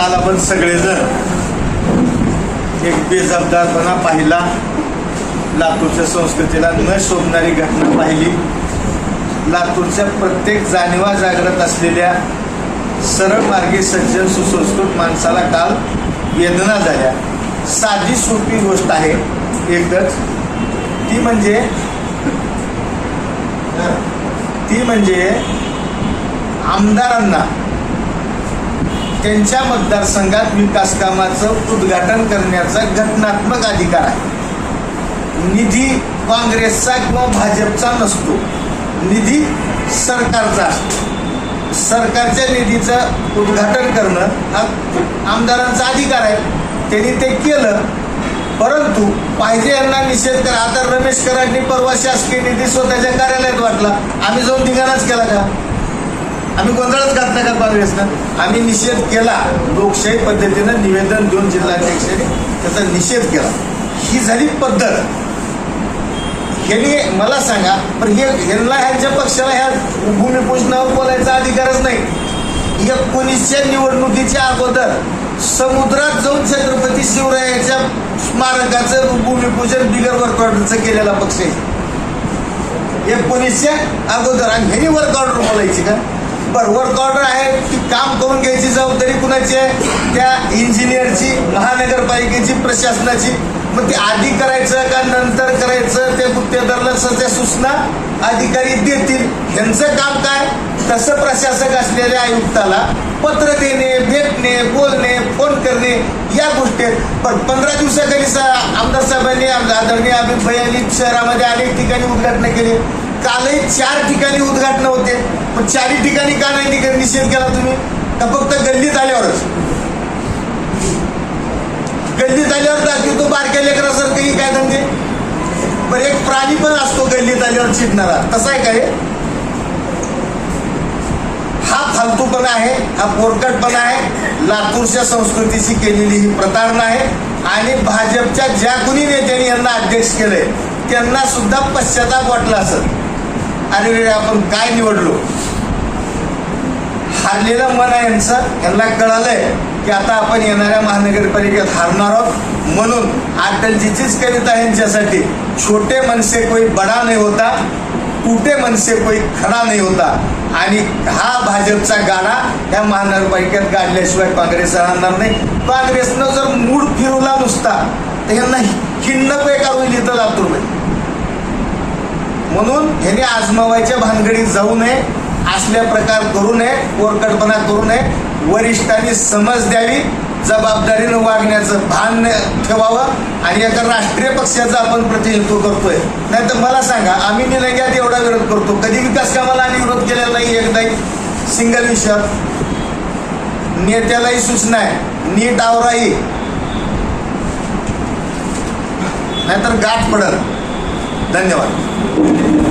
काल आपण सगळेजण एक बेजबाबदारपणा पाहिला. लातूरच्या संस्कृतीला न शोभणारी घटना पाहिली. लातूरच्या प्रत्येक जाणीवा जागृत असलेल्या सरळ मार्गी सज्जन सुसंस्कृत माणसाला काल वेदना झाल्या. साधी सोपी गोष्ट आहे एकच ती म्हणजे ती म्हणजे आमदारांना त्यांच्या मतदारसंघात विकास कामाचं उद्घाटन करण्याचा घटनात्मक अधिकार आहे. निधी काँग्रेसचा किंवा भाजपचा नसतो. निधी सरकारचा असतो. सरकारच्या निधीचं उद्घाटन करणं हा आमदारांचा अधिकार आहे. त्यांनी ते केलं परंतु पाहिजे यांना निषेध करा. आता रमेश कराडनी परवा शासकीय निधी स्वतःच्या कार्यालयात वाटला. आम्ही जाऊन ठिकाणाच केला का? आम्ही गोंधळच घातला का काँग्रेसनं? आम्ही निषेध केला. लोकशाही पद्धतीनं निवेदन देऊन जिल्हाध्यक्षांनी त्याचा निषेध केला. ही झाली पद्धत. ह्यांनी मला सांगा पण हे ह्यांना ह्यांच्या पक्षाला ह्या भूमिपूजनावर बोलायचा अधिकारच नाही. एकोणीसच्या निवडणुकीच्या अगोदर समुद्रात जाऊन छत्रपती शिवरायाच्या स्मारकाचं भूमिपूजन बिगर वर्क केलेला पक्ष आहे. एकोणीसच्या अगोदर आणि ह्यांनी वर्क बोलायची का? बरं वर्क ऑर्डर आहे ती काम करून घ्यायची जबाबदारी कुणाची आहे? त्या इंजिनियरची महानगरपालिकेची प्रशासनाची. मग ते आधी करायचं का नंतर करायचं? ते गुत्तेदारला सध्या सूचना अधिकारी देतील. त्यांचं काम काय? तसं प्रशासक असलेल्या आयुक्ताला पत्र देणे भेटणे बोलणे फोन करणे या गोष्टी आहेत. पण पंधरा दिवसाखाली सा आमदार साहेबांनी आदरणीय अमित भैयांनी शहरामध्ये अनेक ठिकाणी उद्घाटन केली. कालही चार ठिकाणी उद्घाटन होते. पण चारही ठिकाणी का नाही निघ- निषेध केला तुम्ही? का फक्त गल्लीत आल्यावरच. गल्लीत आल्यावर दाखवतो बारक्या लेकरासारखं काय धंदे? बरं एक प्राणी पण असतो गल्लीत आल्यावर चिडणारा. तसा आहे काय हा? फालतूपणा आहे हा पोरकटपणा आहे. लातूरच्या संस्कृतीची केलेली ही प्रतारणा आहे. आणि भाजपच्या ज्या कुणी नेत्यांनी यांना अध्यक्ष केलंय त्यांना सुद्धा पश्चाताप वाटला असत अरे आपण काय निवडलो? हारलेलं मन आहे यांचं. यांना कळालंय की आता आपण येणाऱ्या महानगरपालिकेत हारणार आहोत. म्हणून अटलजीचीच कविता यांच्यासाठी. छोटे मनसे कोई बडा नाही होता. कुठे मनसे कोई खडा नाही होता. आणि हा भाजपचा गाडा या महानगरपालिकेत गाडल्याशिवाय काँग्रेस राहणार नाही. काँग्रेसनं जर मूड फिरवला नुसता तर यांना खिन्न पे काढून इथं लातूरमध्ये म्हणून ह्यांनी आजमावायच्या भानगडीत जाऊ नये. असल्या प्रकार करू नये कोरकटपणा करू नये. वरिष्ठांनी समज द्यावी जबाबदारीनं वागण्याचं भान ठेवावं आणि एका राष्ट्रीय पक्षाचं आपण प्रतिनिधित्व करतोय. नाही तर मला सांगा आम्ही निलंग्यात एवढा विरोध करतो. कधी विकास कामाला आम्ही विरोध केलेला नाही एकदाही. सिंगल विषयात. नेत्यालाही सूचना आहे. नीट आवराही नाहीतर गाठ पडल. धन्यवाद.